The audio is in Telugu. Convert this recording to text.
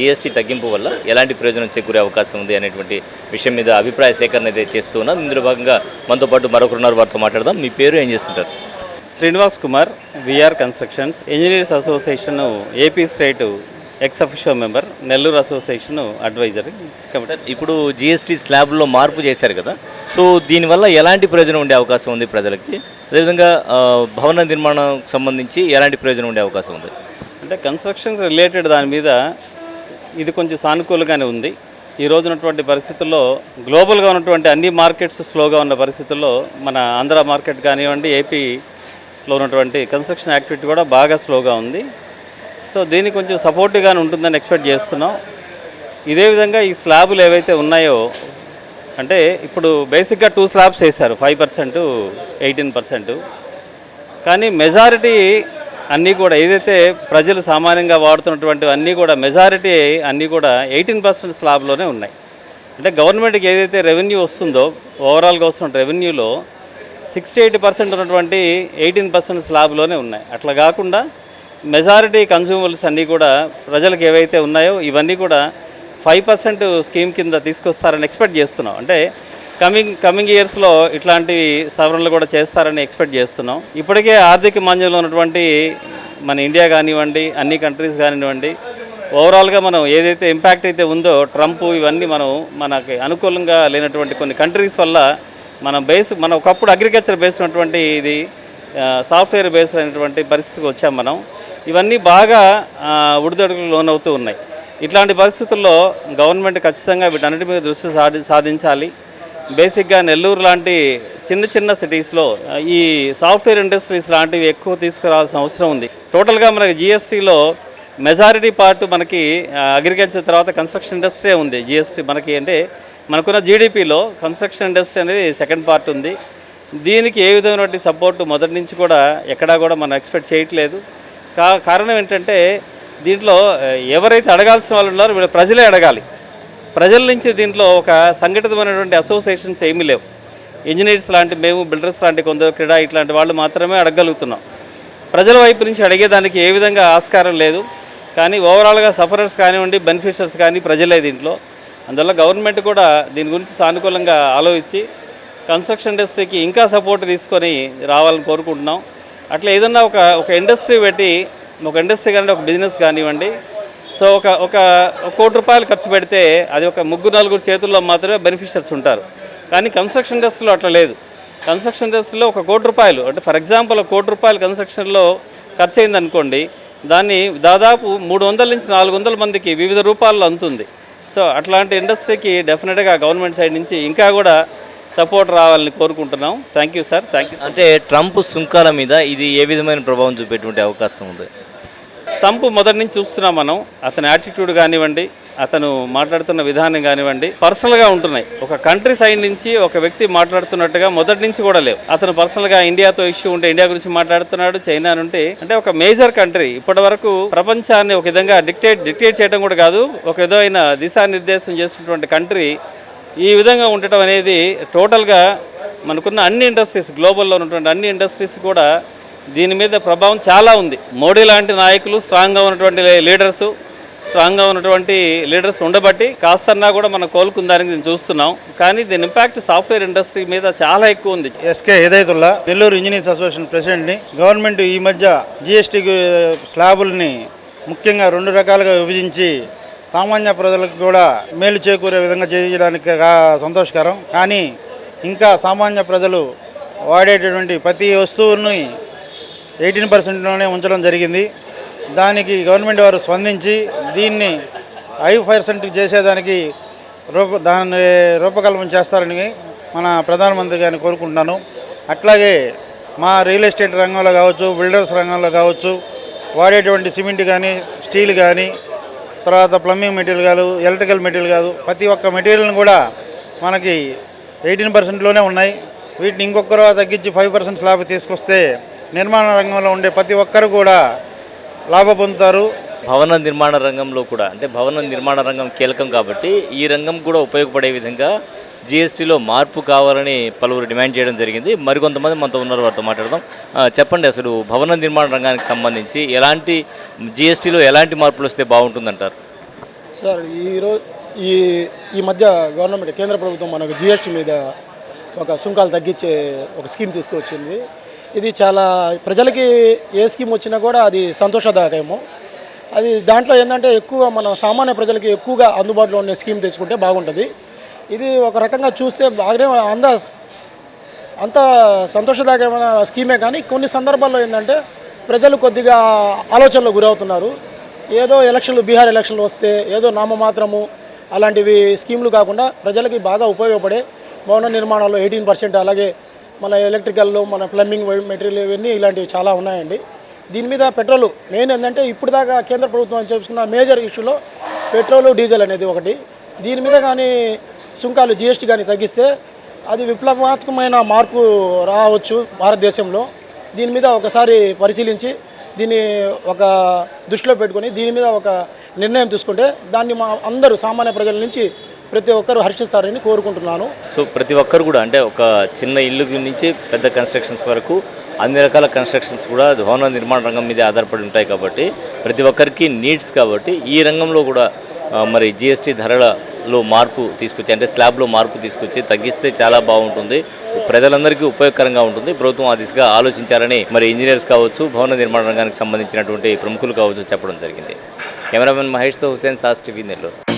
జీఎస్టీ తగ్గింపు వల్ల ఎలాంటి ప్రయోజనం చేకూరే అవకాశం ఉంది అనేటువంటి విషయం మీద అభిప్రాయ సేకరణ అయితే చేస్తూ ఉన్నాం. ఇందులో భాగంగా మనతో పాటు మరొకరున్నారు వారితో మాట్లాడదాం. మీ పేరు ఏం చేస్తుంటారు? Srinivas Kumar VR constructions engineers association AP state ex official member Nellore association adviser ఇప్పుడు జీఎస్టీ స్లాబ్లో మార్పు చేశారు కదా. సో దీనివల్ల ఎలాంటి ప్రయోజనం ఉండే అవకాశం ఉంది ప్రజలకి? అదేవిధంగా భవన నిర్మాణం సంబంధించి ఎలాంటి ప్రయోజనం ఉండే అవకాశం ఉంది? అంటే కన్స్ట్రక్షన్ రిలేటెడ్ దాని మీద ఇది కొంచెం సానుకూలంగానే ఉంది. ఈ రోజు ఉన్నటువంటి పరిస్థితుల్లో గ్లోబల్గా ఉన్నటువంటి అన్ని మార్కెట్స్ స్లోగా ఉన్న పరిస్థితుల్లో మన ఆంధ్ర మార్కెట్ కానివ్వండి ఏపీలో ఉన్నటువంటి కన్స్ట్రక్షన్ యాక్టివిటీ కూడా బాగా స్లోగా ఉంది. సో దీనికి కొంచెం సపోర్టివ్గానే ఉంటుందని ఎక్స్పెక్ట్ చేస్తున్నాం. ఇదే విధంగా ఈ స్లాబులు ఏవైతే ఉన్నాయో అంటే ఇప్పుడు బేసిక్గా టూ స్లాబ్స్ వేశారు ఫైవ్ పర్సెంట్ ఎయిటీన్ పర్సెంట్. కానీ మెజారిటీ అన్నీ కూడా ఏదైతే ప్రజలు సామాన్యంగా వాడుతున్నటువంటి అన్నీ కూడా మెజారిటీ అన్నీ కూడా ఎయిటీన్ పర్సెంట్ స్లాబ్లోనే ఉన్నాయి. అంటే గవర్నమెంట్కి ఏదైతే రెవెన్యూ వస్తుందో ఓవరాల్గా వస్తున్న రెవెన్యూలో సిక్స్టీ ఎయిట్ పర్సెంట్ ఉన్నటువంటి ఎయిటీన్ పర్సెంట్ స్లాబ్లోనే ఉన్నాయి. అట్లా కాకుండా మెజారిటీ కన్జ్యూమర్స్ అన్నీ కూడా ప్రజలకు ఏవైతే ఉన్నాయో ఇవన్నీ కూడా ఫైవ్ పర్సెంట్ స్కీమ్ కింద తీసుకొస్తారని ఎక్స్పెక్ట్ చేస్తున్నాం. అంటే కమింగ్ కమింగ్ ఇయర్స్లో ఇట్లాంటి సవరణలు కూడా చేస్తారని ఎక్స్పెక్ట్ చేస్తున్నాం. ఇప్పటికే ఆర్థిక మాంద్యంలో ఉన్నటువంటి మన ఇండియా కానివ్వండి అన్ని కంట్రీస్ కానివ్వండి ఓవరాల్గా మనం ఏదైతే ఇంపాక్ట్ అయితే ఉందో ట్రంప్ ఇవన్నీ మనం మనకి అనుకూలంగా లేనటువంటి కొన్ని కంట్రీస్ వల్ల మన బేస్ మనం ఒకప్పుడు అగ్రికల్చర్ బేస్డ్ ఉన్నటువంటి ఇది సాఫ్ట్వేర్ బేస్డ్ అయినటువంటి పరిస్థితికి వచ్చాం మనం. ఇవన్నీ బాగా ఉడిదొడుకులు లోనవుతూ ఉన్నాయి. ఇట్లాంటి పరిస్థితుల్లో గవర్నమెంట్ ఖచ్చితంగా వీటన్నిటి మీద దృష్టి సాధి సాధించాలి. బేసిక్గా నెల్లూరు లాంటి చిన్న చిన్న సిటీస్లో ఈ సాఫ్ట్వేర్ ఇండస్ట్రీస్ లాంటివి ఎక్కువ తీసుకురావాల్సిన అవసరం ఉంది. టోటల్గా మనకి జిఎస్టీలో మెజారిటీ పార్ట్ మనకి అగ్రికల్చర్ తర్వాత కన్స్ట్రక్షన్ ఇండస్ట్రీ ఉంది. జిఎస్టీ మనకి అంటే మనకున్న జీడిపిలో కన్స్ట్రక్షన్ ఇండస్ట్రీ అనేది సెకండ్ పార్ట్ ఉంది. దీనికి ఏ విధమైనటువంటి సపోర్ట్ మొదటి నుంచి కూడా ఎక్కడా కూడా మనం ఎక్స్పెక్ట్ చేయట్లేదు. కా కారణం ఏంటంటే దీంట్లో ఎవరైతే అడగాల్సిన వాళ్ళు ఉన్నారో వీళ్ళు ప్రజలే అడగాలి. ప్రజల నుంచి దీంట్లో ఒక సంఘటితమైనటువంటి అసోసియేషన్స్ ఏమీ లేవు. ఇంజనీర్స్ లాంటి మేము బిల్డర్స్ లాంటి కొందరు క్రీడా ఇట్లాంటి వాళ్ళు మాత్రమే అడగలుగుతున్నాం ప్రజల వైపు నుంచి అడిగేదానికి ఏ విధంగా ఆస్కారం లేదు. కానీ ఓవరాల్గా సఫరర్స్ కానివ్వండి బెనిఫిషర్స్ కానీ ప్రజలే దీంట్లో. అందువల్ల గవర్నమెంట్ కూడా దీని గురించి సానుకూలంగా ఆలోచించి కన్స్ట్రక్షన్ ఇండస్ట్రీకి ఇంకా సపోర్ట్ తీసుకొని రావాలని కోరుకుంటున్నాం. అట్లా ఏదన్నా ఒక ఒక ఇండస్ట్రీ పెట్టి ఒక ఇండస్ట్రీ కానీ ఒక బిజినెస్ కానివ్వండి. సో ఒక ఒక ఒక కోటి రూపాయలు ఖర్చు పెడితే అది ఒక ముగ్గురు నలుగురు చేతుల్లో మాత్రమే బెనిఫిషియర్స్ ఉంటారు. కానీ కన్స్ట్రక్షన్ ఇండస్ట్రీలో అట్లా లేదు. కన్స్ట్రక్షన్ ఇండస్ట్రీలో ఒక కోటి రూపాయలు. అంటే ఫర్ ఎగ్జాంపుల్ ఒక కోటి రూపాయలు కన్స్ట్రక్షన్లో ఖర్చు అయింది అనుకోండి దాన్ని దాదాపు మూడు వందల నుంచి నాలుగు వందల మందికి వివిధ రూపాల్లో అందుతుంది. సో అట్లాంటి ఇండస్ట్రీకి డెఫినెట్గా గవర్నమెంట్ సైడ్ నుంచి ఇంకా కూడా సపోర్ట్ రావాలని కోరుకుంటున్నాం. Thank you sir thank you అంటే ట్రంప్ సుంకాల మీద ఇది ఏ విధమైన ప్రభావం చూపేటువంటి అవకాశం ఉంది? సంపు మొదటి నుంచి చూస్తున్నాం మనం. అతని యాటిట్యూడ్ కానివ్వండి అతను మాట్లాడుతున్న విధానం కానివ్వండి పర్సనల్గా ఉంటున్నాయి. ఒక కంట్రీ సైడ్ నుంచి ఒక వ్యక్తి మాట్లాడుతున్నట్టుగా మొదటి నుంచి కూడా లేవు. అతను పర్సనల్గా ఇండియాతో ఇష్యూ ఉంటే ఇండియా గురించి మాట్లాడుతున్నాడు చైనా నుండి. అంటే ఒక మేజర్ కంట్రీ. ఇప్పటి వరకు ప్రపంచాన్ని ఒక విధంగా డిక్టేట్ డిక్టేట్ చేయడం కూడా కాదు ఒక విధమైన దిశానిర్దేశం చేసినటువంటి కంట్రీ ఈ విధంగా ఉండటం అనేది టోటల్గా మనకున్న అన్ని ఇండస్ట్రీస్ గ్లోబల్లో ఉన్నటువంటి అన్ని ఇండస్ట్రీస్ కూడా దీని మీద ప్రభావం చాలా ఉంది. మోడీ లాంటి నాయకులు స్ట్రాంగ్గా ఉన్నటువంటి లీడర్స్ స్ట్రాంగ్గా ఉన్నటువంటి లీడర్స్ ఉండబట్టి కాస్తన్నా కూడా మనం కోలుకుందానికి నేను చూస్తున్నాం. కానీ దీని ఇంపాక్ట్ సాఫ్ట్వేర్ ఇండస్ట్రీ మీద చాలా ఎక్కువ ఉంది. SK Hedayatulla Nellore engineers association ప్రెసిడెంట్ని government ఈ మధ్య జిఎస్టీ స్లాబుల్ని ముఖ్యంగా రెండు రకాలుగా విభజించి సామాన్య ప్రజలకు కూడా మేలు చేకూరే విధంగా చేయడానికి సంతోషకరం. కానీ ఇంకా సామాన్య ప్రజలు వాడేటటువంటి ప్రతి వస్తువుని ఎయిటీన్ పర్సెంట్లోనే ఉంచడం జరిగింది. దానికి గవర్నమెంట్ వారు స్పందించి దీన్ని ఐదు పర్సెంట్ చేసేదానికి రూప దాన్ని రూపకల్పన చేస్తారని మన ప్రధానమంత్రి గారిని కోరుకుంటున్నాను. అట్లాగే మా రియల్ ఎస్టేట్ రంగంలో కావచ్చు బిల్డర్స్ రంగంలో కావచ్చు వాడేటువంటి సిమెంట్ కానీ స్టీల్ కానీ తర్వాత ప్లంబింగ్ మెటీరియల్ కాదు ఎలక్ట్రికల్ మెటీరియల్ కాదు ప్రతి ఒక్క మెటీరియల్ని కూడా మనకి ఎయిటీన్ పర్సెంట్లోనే ఉన్నాయి. వీటిని ఇంకొకరు తగ్గించి ఫైవ్ పర్సెంట్ స్లాబ్ తీసుకొస్తే నిర్మాణ రంగంలో ఉండే ప్రతి ఒక్కరు కూడా లాభ పొందుతారు. భవన నిర్మాణ రంగంలో కూడా అంటే భవన నిర్మాణ రంగం కీలకం కాబట్టి ఈ రంగం కూడా ఉపయోగపడే విధంగా జీఎస్టీలో మార్పు కావాలని పలువురు డిమాండ్ చేయడం జరిగింది. మరికొంతమంది మనతో ఉన్నారు వారితో మాట్లాడదాం. చెప్పండి అసలు భవన నిర్మాణ రంగానికి సంబంధించి ఎలాంటి జీఎస్టీలో ఎలాంటి మార్పులు వస్తే బాగుంటుందంటారు? సార్ ఈరోజు ఈ ఈ మధ్య గవర్నమెంట్ కేంద్ర ప్రభుత్వం మనకు జిఎస్టీ మీద ఒక సుంకాలు తగ్గించే ఒక స్కీమ్ తీసుకొచ్చింది. ఇది చాలా ప్రజలకి ఏ స్కీమ్ వచ్చినా కూడా అది సంతోషదాయకము. అది దాంట్లో ఏంటంటే ఎక్కువ మన సామాన్య ప్రజలకి ఎక్కువగా అందుబాటులో ఉండే స్కీమ్ తీసుకుంటే బాగుంటుంది. ఇది ఒక రకంగా చూస్తే బాగానే అంద అంత సంతోషదాయకమైన స్కీమే కానీ కొన్ని సందర్భాల్లో ఏంటంటే ప్రజలు కొద్దిగా ఆలోచనలు గురవుతున్నారు. ఏదో ఎలక్షన్లు బీహార్ ఎలక్షన్లు వస్తే ఏదో నామమాత్రము అలాంటివి స్కీములు కాకుండా ప్రజలకి బాగా ఉపయోగపడే భవన నిర్మాణాల్లో ఎయిటీన్ పర్సెంట్ అలాగే మన ఎలక్ట్రికల్లో మన ప్లంబింగ్ మెటీరియల్ ఇవన్నీ ఇలాంటివి చాలా ఉన్నాయండి. దీని మీద పెట్రోల్ మెయిన్ ఏంటంటే ఇప్పుడు దాకా కేంద్ర ప్రభుత్వం చేసుకున్న మేజర్ ఇష్యూలో పెట్రోల్ డీజిల్ అనేది ఒకటి. దీని మీద కానీ సుంకాలు జిఎస్టీ కానీ తగ్గిస్తే అది విప్లవాత్మకమైన మార్పు రావచ్చు భారతదేశంలో. దీని మీద ఒకసారి పరిశీలించి దీన్ని ఒక దృష్టిలో పెట్టుకొని దీని మీద ఒక నిర్ణయం తీసుకుంటే దాన్ని మా అందరూ సామాన్య ప్రజల నుంచి ప్రతి ఒక్కరు హర్షిస్తారని కోరుకుంటున్నాను. సో ప్రతి ఒక్కరు కూడా అంటే ఒక చిన్న ఇల్లు నుంచి పెద్ద కన్స్ట్రక్షన్స్ వరకు అన్ని రకాల కన్స్ట్రక్షన్స్ కూడా భవన నిర్మాణ రంగం మీద ఆధారపడి ఉంటాయి కాబట్టి ప్రతి ఒక్కరికి నీడ్స్ కాబట్టి ఈ రంగంలో కూడా మరి జిఎస్టీ ధరలలో మార్పు తీసుకొచ్చి అంటే స్లాబ్లో మార్పు తీసుకొచ్చి తగ్గిస్తే చాలా బాగుంటుంది. ప్రజలందరికీ ఉపయోగకరంగా ఉంటుంది. ప్రభుత్వం ఆ దిశగా ఆలోచించాలని మరి ఇంజనీర్స్ కావచ్చు భవన నిర్మాణ రంగానికి సంబంధించినటువంటి ప్రముఖులు కావచ్చు చెప్పడం జరిగింది. కెమెరామెన్ మహేష్తో హుసేన్ సాస్ టీవీ నెల్లూరు.